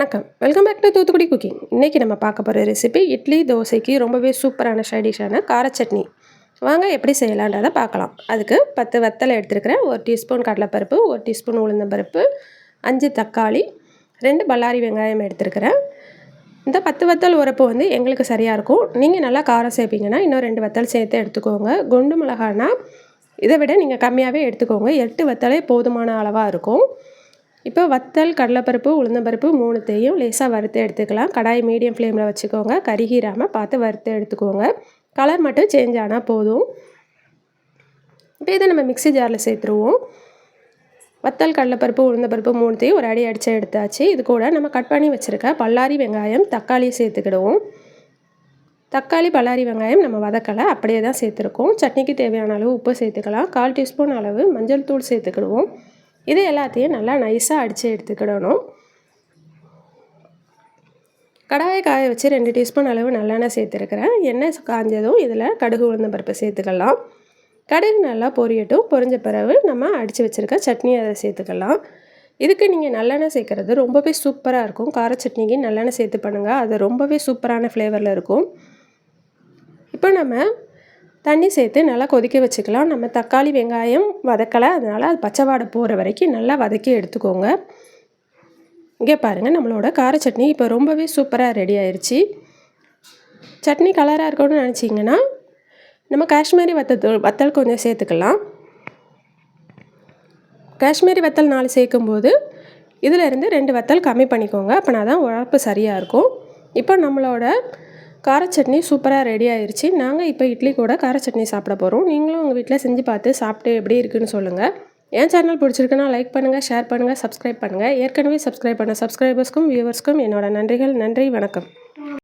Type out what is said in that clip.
வணக்கம். Welcome back to Thoothukudi cooking இன்றைக்கி நம்ம பார்க்க போகிற ரெசிபி இட்லி தோசைக்கு ரொம்பவே சூப்பரான சைடிஷான கார சட்னி. வாங்க எப்படி செய்யலான்றதை பார்க்கலாம். அதுக்கு பத்து வத்தலை எடுத்துருக்கிறேன். ஒரு டீஸ்பூன் கடலைப்பருப்பு ஒரு டீஸ்பூன் உளுந்தம்பருப்பு அஞ்சு தக்காளி ரெண்டு பல்லாரி வெங்காயம் எடுத்துருக்கிறேன். இந்த பத்து வத்தல் உரப்பு வந்து எங்களுக்கு சரியாக இருக்கும். நீங்கள் நல்லா காரம் சேர்ப்பீங்கன்னா இன்னும் ரெண்டு வத்தல் சேர்த்து எடுத்துக்கோங்க. குண்டு மிளகானா இதை விட நீங்கள் கம்மியாகவே எடுத்துக்கோங்க. எட்டு வத்தலே போதுமான அளவாக இருக்கும். இப்போ வத்தல் கடலைப்பருப்பு உளுந்தம்பருப்பு மூணுத்தையும் லேசாக வறுத்து எடுத்துக்கலாம். கடாய் மீடியம் ஃப்ளேமில் வச்சுக்கோங்க. கருகிராமல் பார்த்து வறுத்து எடுத்துக்கோங்க. கலர் மட்டும் சேஞ்ச் ஆனால் போதும். இப்போ இதை நம்ம மிக்சி ஜாரில் சேர்த்துருவோம். வத்தல் கடலைப்பருப்பு உளுந்தப்பருப்பு மூணுத்தையும் ஒரு அடி அடித்து எடுத்தாச்சு. இது கூட நம்ம கட் பண்ணி வச்சுருக்க பல்லாரி வெங்காயம் தக்காளி சேர்த்துக்கிடுவோம். தக்காளி பல்லாரி வெங்காயம் நம்ம வதக்கலை. அப்படியே தான் சேர்த்துருக்கோம். சட்னிக்கு தேவையான அளவு உப்பு சேர்த்துக்கலாம். கால் டீஸ்பூன் அளவு மஞ்சள் தூள் சேர்த்துக்கிடுவோம். இது எல்லாத்தையும் நல்லா நைஸாக அடித்து எடுத்துக்கிடணும். கடாயை காய வச்சு ரெண்டு டீஸ்பூன் அளவு நல்லெண்ணெய் சேர்த்துருக்கிறேன். எண்ணெய் காஞ்சதும் இதில் கடுகு உளுந்த பருப்பு சேர்த்துக்கலாம். கடுகு நல்லா பொரியட்டும். பொரிஞ்ச பிறகு நம்ம அடித்து வச்சுருக்க சட்னி அதை சேர்த்துக்கலாம். இதுக்கு நீங்கள் நல்லெண்ணெய் சேர்க்குறது ரொம்பவே சூப்பராக இருக்கும். கார சட்னிக்கு நல்லெண்ணெய் சேர்த்து பண்ணுங்கள் அது ரொம்பவே சூப்பரான ஃப்ளேவரில் இருக்கும். இப்போ நம்ம தண்ணி சேர்த்து நல்லா கொதிக்க வச்சுக்கலாம். நம்ம தக்காளி வெங்காயம் வதக்கலை. அதனால் அது பச்சைவாடை போகிற வரைக்கும் நல்லா வதக்கி எடுத்துக்கோங்க. இங்கே பாருங்கள் நம்மளோட கார சட்னி இப்போ ரொம்பவே சூப்பராக ரெடி ஆயிடுச்சு சட்னி கலராக இருக்கணும்னு நினச்சிங்கன்னா நம்ம காஷ்மீரி வத்தல் வத்தல் கொஞ்சம் சேர்த்துக்கலாம். காஷ்மீரி வத்தல் நாலு சேர்க்கும்போது இதிலேருந்து ரெண்டு வத்தல் கம்மி பண்ணிக்கோங்க. அப்போனா தான் உழப்பு சரியாக இருக்கும். இப்போ நம்மளோட கார சட்னி சூப்பராக ரெடி ஆயிடுச்சு நாங்கள் இப்போ இட்லி கூட கார சட்னி சாப்பிட போகிறோம் நீங்களும் உங்கள் வீட்டில் செஞ்சு பார்த்து சாப்பிட்டு எப்படி இருக்குன்னு சொல்லுங்கள் என் சேனல் பிடிச்சிருக்குன்னா லைக் பண்ணுங்கள் ஷேர் பண்ணுங்கள் சப்ஸ்கிரைப் பண்ணுங்கள் ஏற்கனவே சப்ஸ்கிரைப் பண்ண சப்ஸ்கிரைபர்ஸ்க்கும் வியூவர்ஸ்க்கும் என்னோட நன்றிகள். நன்றி வணக்கம்.